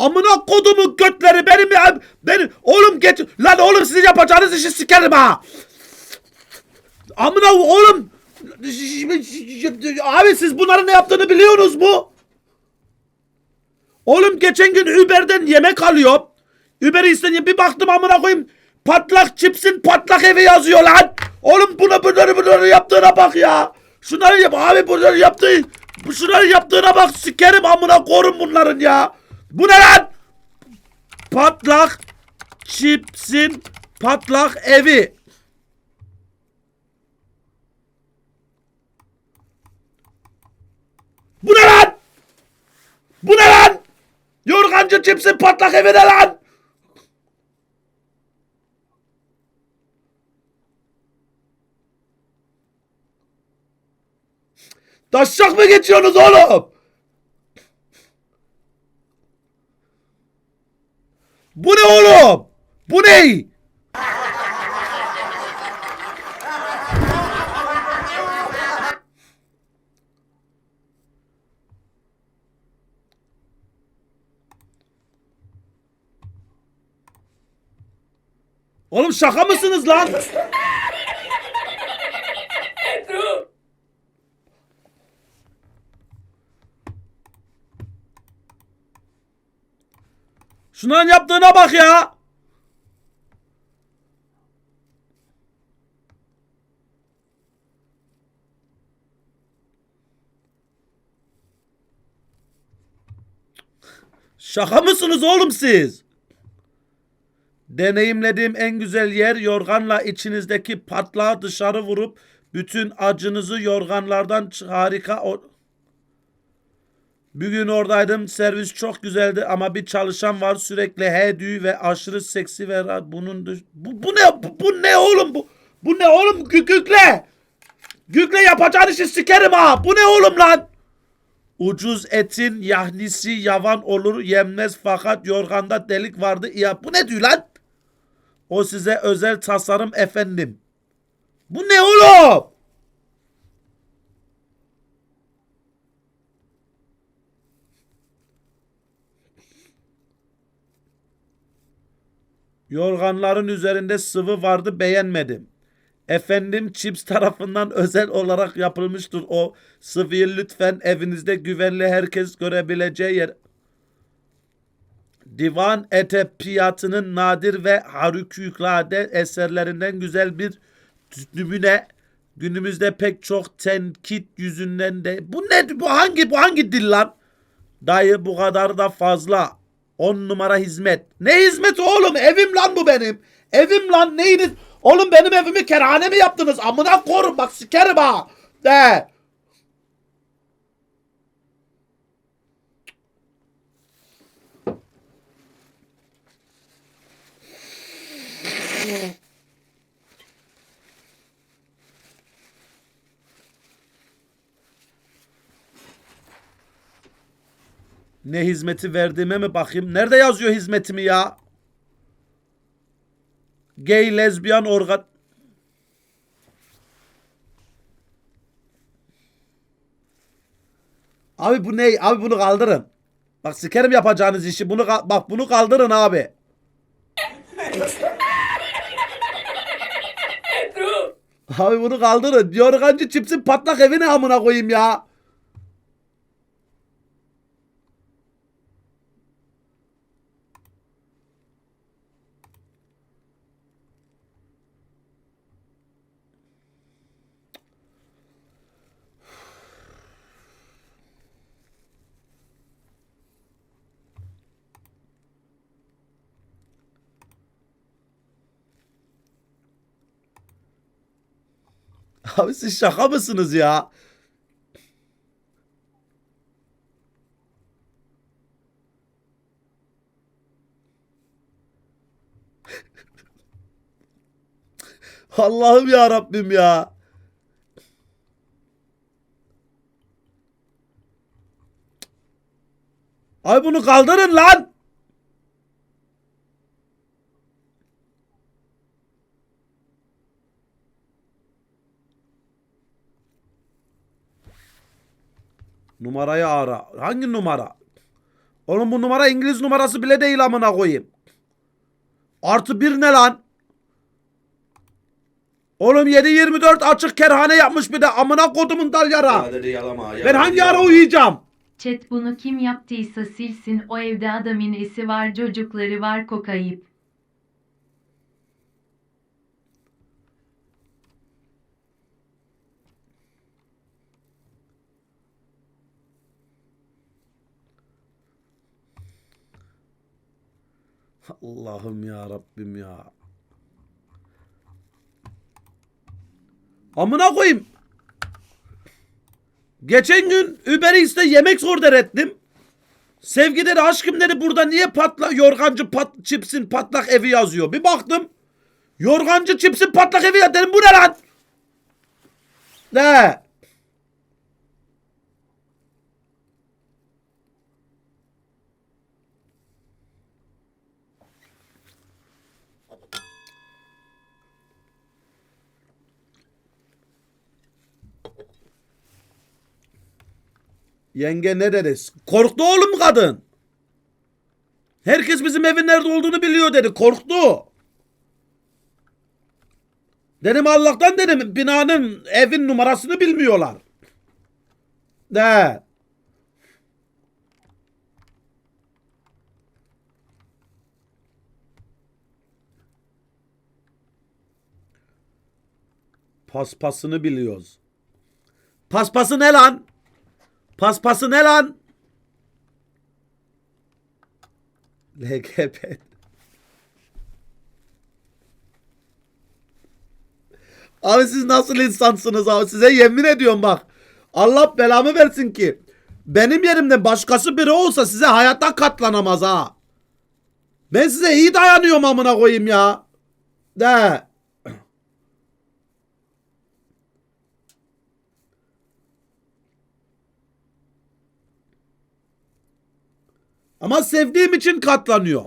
Amına kodumun götleri benim ya. Benim oğlum geç. Lan oğlum sizin yapacağınız işi sikerim ha. Amına oğlum. Abi siz bunların ne yaptığını biliyorsunuz mu? Oğlum geçen gün Uber'den yemek alıyorum. Uber'i istedim bir baktım amına koyayım. Patlak çipsin patlak evi yazıyor lan. Oğlum bunu bunları bunları yaptığına bak ya. Şunları yap abi bunları yaptığı. Şunları yaptığına bak sikerim amına korun bunların ya. Bu ne lan? Patlak çipsin patlak evi. Bu ne lan? Bu ne lan? Yorgancı çipsin patlak evi ne lan? Taşak mı geçiyorsunuz oğlum? Bu ne oğlum? Bu ne? Oğlum şaka mısınız lan? Şunların yaptığına bak ya. Şaka mısınız oğlum siz? Deneyimlediğim en güzel yer yorganla içinizdeki patlağı dışarı vurup bütün acınızı yorganlardan harika o- bir gün oradaydım. Servis çok güzeldi ama bir çalışan var sürekli he düğü ve aşırı seksi ve bunun dış- bu, bu ne bu, bu ne oğlum bu bu ne oğlum? Gü- gükle. Gükle yapacağın işi sikerim ha. Bu ne oğlum lan? Ucuz etin yahnisi yavan olur yemez fakat yorganda delik vardı. Ya bu ne diyor lan? O size özel tasarım efendim. Bu ne oğlum Yorganların üzerinde sıvı vardı beğenmedim. Efendim Chips tarafından özel olarak yapılmıştır o sıvıyı lütfen evinizde güvenli herkes görebileceği yer. Divan Edebiyatının nadir ve harikulade eserlerinden güzel bir nümune. Günümüzde pek çok tenkit yüzünden de bu ne bu hangi bu hangi dil lan? Dayı bu kadar da fazla. 10 numara hizmet. Ne hizmeti oğlum? Evim lan bu benim. Evim lan neyiniz? Oğlum benim evimi kerhane mi yaptınız? Amına korun bak sikerim ha. De. Ne hizmeti verdiğime mi bakayım? Nerede yazıyor hizmetimi ya? Gay, lezbiyen, organ... Abi bu ne? Abi bunu kaldırın. Bak sikerim yapacağınız işi. Bunu bak bunu kaldırın abi. abi bunu kaldırın. Yorgancı çipsin patlak evine amına koyayım ya. Abi siz şaka mısınız ya? Allah'ım ya Rabbim ya. Ay bunu kaldırın lan. Numarayı ara. Hangi numara? Oğlum bu numara İngiliz numarası bile değil amına koyayım. Artı bir ne lan? Oğlum 7-24 açık kerhane yapmış bir de amına kodumun dalyara. Sadece yalama. Ben yalama, hangi ara uyuyacağım? Chat bunu kim yaptıysa silsin o evde adamın esi var çocukları var kokayıp. Allah'ım ya Rabbim ya. Amına koyayım. Geçen gün Uber Eats'te yemek order ettim. Sevgi dedi burada niye patla yorgancı pat, çipsin patlak evi yazıyor. Bir baktım. Yorgancı çipsin patlak evi ya dedim bu ne lan? Ne? Yenge ne deriz? Korktu oğlum kadın. Herkes bizim evin nerede olduğunu biliyor dedi. Korktu. Dedim Allah'tan dedim binanın evin numarasını bilmiyorlar. De. Paspasını biliyoruz. Paspası ne lan? Paspası ne lan? LGBT. Abi siz nasıl insansınız abi? Size yemin ediyorum bak. Allah belamı versin ki. Benim yerimde başkası biri olsa size hayatta katlanamaz ha. Ben size iyi dayanıyorum amına koyayım ya. De. Ama sevdiğim için katlanıyor.